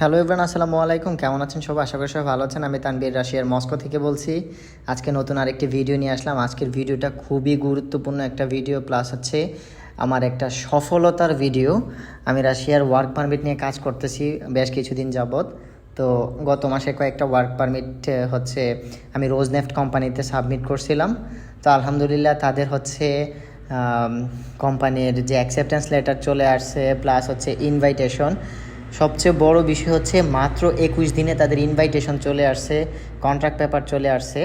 Hello everyone আসসালামু আলাইকুম। কেমন আছেন সবাই? আশা করি সবাই ভালো আছেন। আমি তানবীর রাশিয়ার মস্কো থেকে বলছি। আজকে নতুন আরেকটি ভিডিও নিয়ে আসলাম। আজকের ভিডিওটা খুবই গুরুত্বপূর্ণ একটা ভিডিও প্লাস হচ্ছে আমার একটা সফলতার ভিডিও আমি রাশিয়ার ওয়ার্ক পারমিট নিয়ে কাজ করতেছি বেশ কিছুদিন যাবৎ। তো গত মাসে কয়েকটা ওয়ার্ক পারমিট হচ্ছে আমি রোজ নেফট কোম্পানিতে সাবমিট করছিলাম। তো আলহামদুলিল্লাহ তাদের হচ্ছে কোম্পানির যে অ্যাকসেপ্টেন্স লেটার চলে আসছে প্লাস হচ্ছে ইনভাইটেশন সবচেয়ে বড় বিষয় হচ্ছে মাত্র একুশ দিনে তাদের ইনভাইটেশন চলে আসছে কন্ট্রাক্ট পেপার চলে আসছে।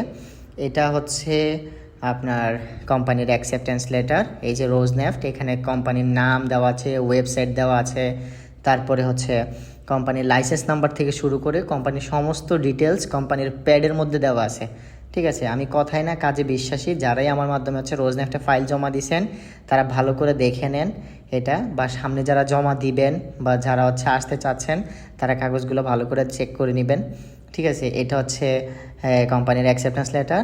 এটা হচ্ছে আপনার কোম্পানির অ্যাকসেপ্টেন্স লেটার এই যে রোজ নেফট এখানে কোম্পানির নাম দেওয়া আছে ওয়েবসাইট দেওয়া আছে, তারপরে হচ্ছে কোম্পানির লাইসেন্স নাম্বার থেকে শুরু করে কোম্পানির সমস্ত ডিটেলস কোম্পানির প্যাডের মধ্যে দেওয়া আছে। ঠিক আছে, আমি কথাই না কাজে বিশ্বাসী, যারাই আমার মাধ্যমে হচ্ছে রোজ একটা ফাইল জমা দিয়েছেন তারা ভালো করে দেখে নেন। এটা বা সামনে যারা জমা দিবেন বা যারা হচ্ছে আসতে চাচ্ছেন, তারা কাগজগুলো ভালো করে চেক করে নেবেন। ঠিক আছে? এটা হচ্ছে কোম্পানির অ্যাকসেপ্টেন্স লেটার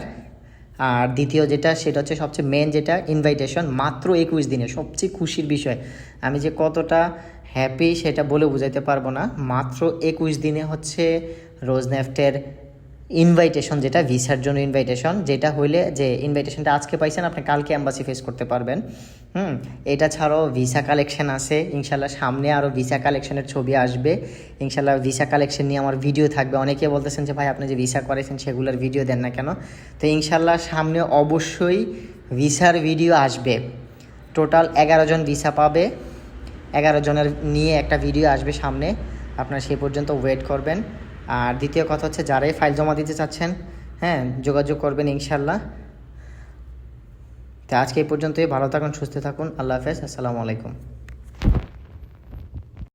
আর দ্বিতীয় যেটা, সেটা হচ্ছে সবচেয়ে মেন যেটা ইনভাইটেশন মাত্র একুশ দিনে, সবচেয়ে খুশির বিষয়। আমি যে কতটা হ্যাপি সেটা বলে বুঝাইতে পারব না। মাত্র একুশ দিনে হচ্ছে রোজ নেফটের ইনভাইটেশন যেটা ভিসার জন্য ইনভাইটেশন যেটা হইলে যে ইনভাইটেশনটা আজকে পাইছেন, আপনি কালকে অ্যাম্বাসি ফেস করতে পারবেন। হুম, এটা ছাড়াও ভিসা কালেকশন আছে। ইনশাল্লাহ সামনে আরও ভিসা কালেকশনের ছবি আসবে। ইনশাল্লাহ ভিসা কালেকশন নিয়ে আমার ভিডিও থাকবে। অনেকে বলতেছেন যে, ভাই, আপনি যে ভিসা করেছেন, সেগুলোর ভিডিও দেন না কেন? তো ইনশাল্লাহ সামনে অবশ্যই ভিসার ভিডিও আসবে। টোটাল এগারো জন ভিসা পাবে। এগারো জনের নিয়ে একটা ভিডিও আসবে সামনে। আপনারা সেই পর্যন্ত ওয়েট করবেন। আর দ্বিতীয় কথা হচ্ছে, যারাই ফাইল জমা দিতে চাচ্ছেন হ্যাঁ যোগাযোগ করবেন ইনশাল্লাহ তো আজকে এই পর্যন্তই, ভালো থাকুন, সুস্থ থাকুন, আল্লাহ হাফেজ, আসসালামু আলাইকুম।